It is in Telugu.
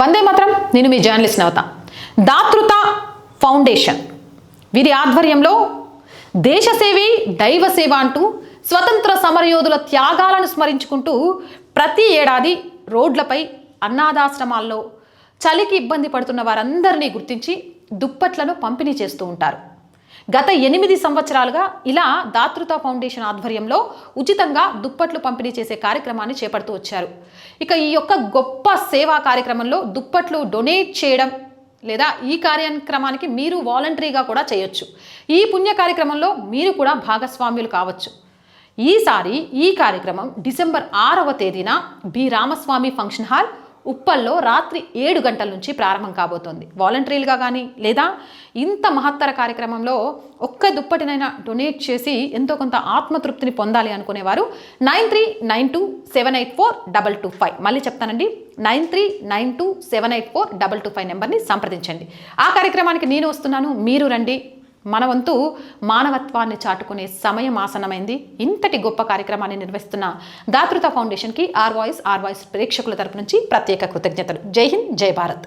వందే మాత్రం నేను మీ జర్నలిస్ట్ నవత దాతృత ఫౌండేషన్. వీరి ఆధ్వర్యంలో దేశసేవి దైవ సేవ అంటూ స్వతంత్ర సమరయోధుల త్యాగాలను స్మరించుకుంటూ ప్రతి ఏడాది రోడ్లపై అన్నాథాశ్రమాల్లో చలికి ఇబ్బంది పడుతున్న వారందరినీ గుర్తించి దుప్పట్లను పంపిణీ చేస్తూ ఉంటారు. గత ఎనిమిది సంవత్సరాలుగా ఇలా దాతృత ఫౌండేషన్ ఆధ్వర్యంలో ఉచితంగా దుప్పట్లు పంపిణీ చేసే కార్యక్రమాన్ని చేపడుతూ వచ్చారు. ఇక ఈ యొక్క గొప్ప సేవా కార్యక్రమంలో దుప్పట్లు డొనేట్ చేయడం లేదా ఈ కార్యక్రమానికి మీరు వాలంటరీగా కూడా చేయొచ్చు. ఈ పుణ్య కార్యక్రమంలో మీరు కూడా భాగస్వామ్యులు కావచ్చు. ఈసారి ఈ కార్యక్రమం డిసెంబర్ ఆరవ తేదీన బి. రామస్వామి ఫంక్షన్ హాల్ ఉప్పల్లో రాత్రి ఏడు గంటల నుంచి ప్రారంభం కాబోతోంది. వాలంటరీలుగా కానీ లేదా ఇంత మహత్తర కార్యక్రమంలో ఒక్క దుప్పటినైనా డొనేట్ చేసి ఎంతో కొంత ఆత్మతృప్తిని పొందాలి అనుకునేవారు nine three nine two seven eight four double two five. మళ్ళీ చెప్తానండి. Nine three nine two seven eight four double two five నెంబర్ని సంప్రదించండి. ఆ కార్యక్రమానికి నేను వస్తున్నాను. మీరు రండి. మన వంతు మానవత్వాన్ని చాటుకునే సమయం ఆసనమైంది ఇంతటి గొప్ప కార్యక్రమాన్ని నిర్వహిస్తున్న దాతృత ఫౌండేషన్కి ఆర్ వాయిస్ ఆర్ వాయిస్ ప్రేక్షకుల తరపు నుంచి ప్రత్యేక కృతజ్ఞతలు. జై హింద్ జై భారత్.